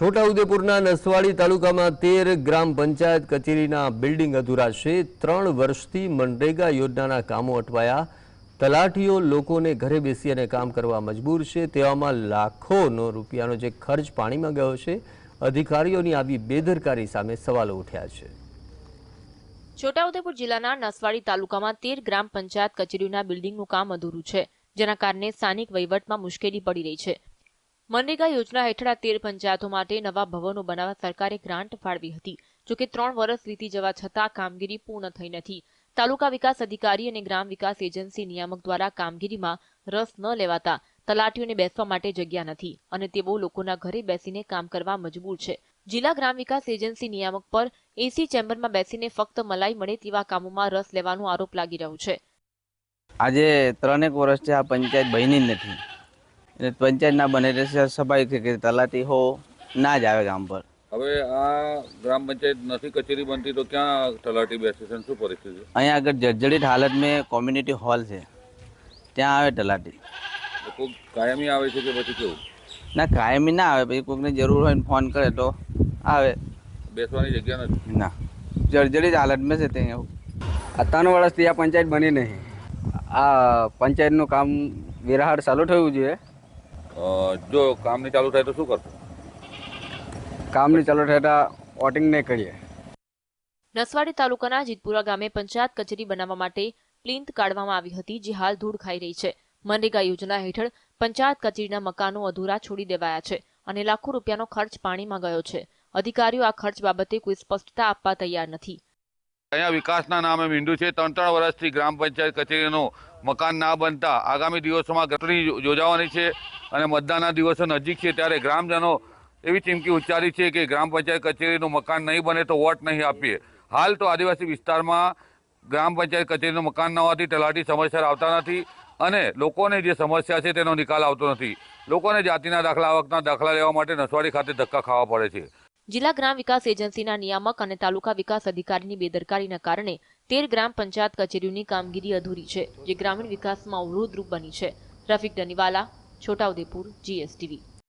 છોટાઉદેપુરના નસવાડી તાલુકામાં તેર ગ્રામ પંચાયત કચેરીના બિલ્ડિંગ અધૂરા છે ત્રણ વર્ષથી મનરેગા યોજનાના કામો અટવાયા. તલાટીઓ લોકોને ઘરે બેસી અને કામ કરવા મજબૂર છે. તેવામાં લાખોનો રૂપિયાનો જે ખર્ચ પાણીમાં ગયો છે, અધિકારીઓની આવી બેદરકારી સામે સવાલો ઉઠ્યા છે. છોટાઉદેપુર જિલ્લાના નસવાડી તાલુકામાં તેર ગ્રામ પંચાયત કચેરીના બિલ્ડિંગનું કામ અધૂરું છે, જેના કારણે સ્થાનિક વહીવટમાં મુશ્કેલી પડી રહી છે. મનરેગા યોજના હેઠળ આ તેર પંચાયતો માટે નવા ભવનો બનાવવા સરકારે ગ્રાન્ટ ફાળવી હતી જોકે ત્રણ વર્ષ વીતી જવા છતાં કામગીરી પૂર્ણ થઈ નથી. તાલુકા વિકાસ અધિકારી અને ગ્રામ વિકાસ એજન્સી નિયામક દ્વારા કામગીરીમાં રસ ન લેવાતા તલાટીઓને બેસવા માટે જગ્યા નથી અને તેઓ લોકોના ઘરે બેસીને કામ કરવા મજબૂર છે. જિલ્લા ગ્રામ વિકાસ એજન્સી નિયામક પર એસી ચેમ્બરમાં બેસીને ફક્ત મલાઈ મળે તેવા કામોમાં રસ લેવાનો આરોપ લાગી રહ્યો છે. આજે ત્રણેક વર્ષથી આ પંચાયત બની જ નથી. એટલે પંચાયત ના બને એટલે સ્વાભાવિક છે કે તલાટી હો ના જ આવે ગામ પર. હવે આ ગ્રામ પંચાયત નથી કચેરી બનતી તો ક્યાં તલાટી બેસે છે અને શું પરિસ્થિતિ અહીંયા આગળ જર્જરિત હાલત મેં કોમ્યુનિટી હોલ છે. ત્યાં આવે તલાટી. કોઈક કાયમી આવે છે કે પછી કેવું? ના કાયમી ના આવે પછી કોઈકને જરૂર હોય ને ફોન કરે તો આવે. બેસવાની જગ્યા નથી? ના. જર્જરિત હાલત મેં છે ત્યાં આ ત્રણ વર્ષથી આ પંચાયત બની નહીં. આ પંચાયતનું કામ વિરાહાર ચાલુ થયું છે. અ, જો કામ ચાલુ થાય તો શું કરશો? કામની ચાલુ થતા વોટિંગ નહીં કરીએ. નસવાડી તાલુકાના જીતપુરા ગામે પંચાયત કચેરી બનાવવા માટે પ્લિન્થ કાઢવામાં આવી હતી જે હાલ ધૂળ ખાઈ રહી છે. મનરેગા યોજના હેઠળ પંચાયત કચેરીના મકાનો અધૂરા છોડી દેવાયા છે અને લાખો રૂપિયાનો ખર્ચ પાણીમાં ગયો છે. અધિકારીઓ આ ખર્ચ બાબતે કોઈ સ્પષ્ટતા આપવા તૈયાર નથી. અહીંયા વિકાસના નામે મીંડું છે. ત્રણ ત્રણ વર્ષથી ગ્રામ પંચાયત કચેરીનું મકાન ના બનતા આગામી દિવસોમાં ગટરી યોજાવાની છે. અને મતદાનના દિવસો નજીક છે ત્યારે ગ્રામજનો એવી ચીમકી ઉચ્ચારી છે કે ગ્રામ પંચાયત કચેરીનું મકાન નહીં બને તો વોટ નહીં આપીએ. હાલ તો આદિવાસી વિસ્તારમાં ગ્રામ પંચાયત કચેરીનું મકાન ન હોવાથી તલાટી સમયસર આવતા નથી અને લોકોને જે સમસ્યા છે તેનો નિકાલ આવતો નથી. લોકોને જાતિના દાખલા, આવકના દાખલા લેવા માટે નસવાડી ખાતે ધક્કા ખાવા પડે છે. જિલ્લા ગ્રામ વિકાસ એજન્સીના નિયામક અને તાલુકા વિકાસ અધિકારીની બેદરકારીના કારણે તેર ગ્રામ પંચાયત કચેરીઓની કામગીરી અધૂરી છે, જે ગ્રામીણ વિકાસમાં અવરોધરૂપ બની છે. રફિક ડનીવાલા છોટાઉદેપુર જીએસટીવી